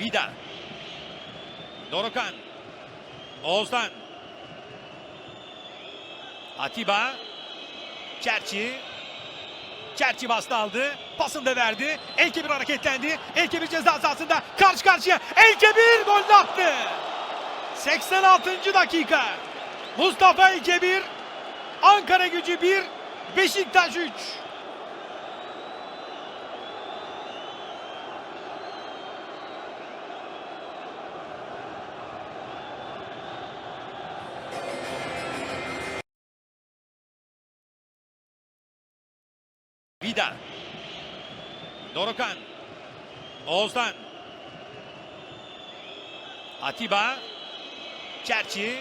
Vida. Dorukan. Oğuzhan. Atiba. Çerçi. Çerçi bastı aldı. Pasını da verdi. Elkebir hareketlendi. Elkebir ceza sahasında karşı karşıya. Elkebir golünü attı. 86. dakika. Mustafa Elkebir. Ankara gücü 1. Beşiktaş 3. Vida. Dorukan. Oğuzhan. Atiba. Çerçi.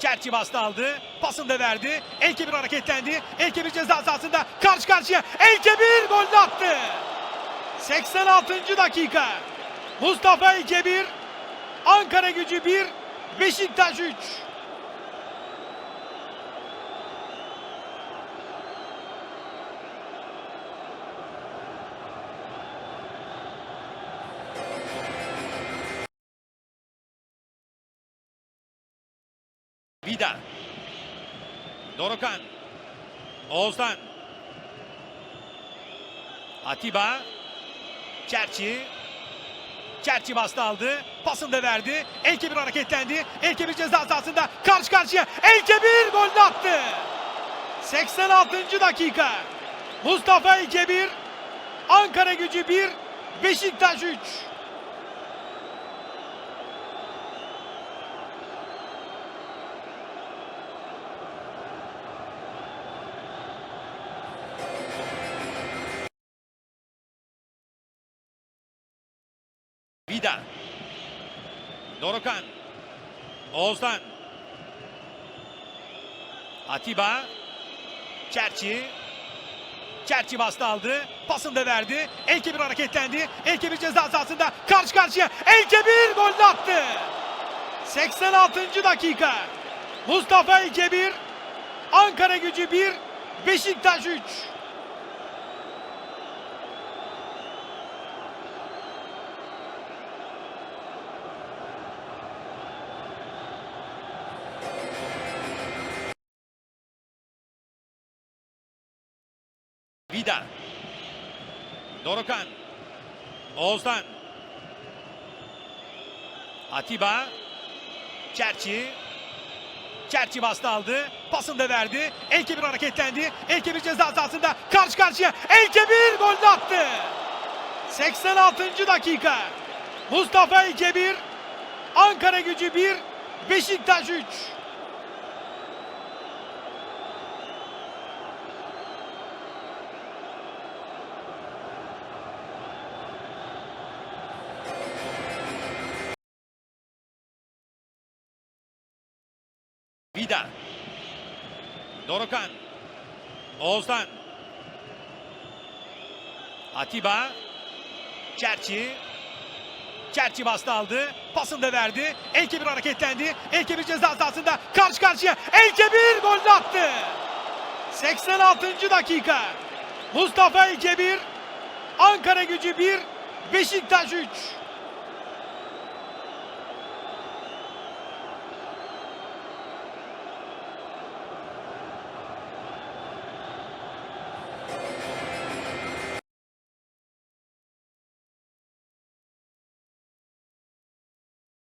Çerçi bastı aldı. Pasını da verdi. Elkebir hareketlendi. Elkebir ceza sahasında karşı karşıya. Elkebir golünü attı. 86. dakika. Mustafa Elkebir. Ankara gücü 1. Beşiktaş 3. Vida. Dorukan. Oğuzhan. Atiba. Çerçi. Çerçi bastı aldı. Pasını da verdi. Elkebir hareketlendi. Elkebir ceza sahasında karşı karşıya. Elkebir golünü attı. 86. dakika. Mustafa Elkebir. Ankara gücü 1. Beşiktaş 3. Dorukan. Oğuzhan. Atiba. Çerçi. Çerçi bastı aldı. Pasını da verdi. Elkebir hareketlendi. Elkebir ceza sahasında karşı karşıya. Elkebir golünü attı. 86. dakika. Mustafa Elkebir. Ankara gücü 1. Beşiktaş 3. Vida. Dorukan. Oğuzhan. Atiba. Çerçi. Çerçi bastı aldı. Pasını da verdi. Elkebir hareketlendi. Elkebir ceza sahasında karşı karşıya. Elkebir golünü attı. 86. dakika. Mustafa Elkebir. Ankara gücü 1. Beşiktaş 3. Vida. Dorukan. Oğuzhan. Atiba. Çerçi. Çerçi bastı aldı. Pasını da verdi. Elkebir hareketlendi. Elkebir ceza sahasında karşı karşıya. Elkebir golünü attı. 86. dakika. Mustafa Elkebir. Ankara gücü 1. Beşiktaş 3.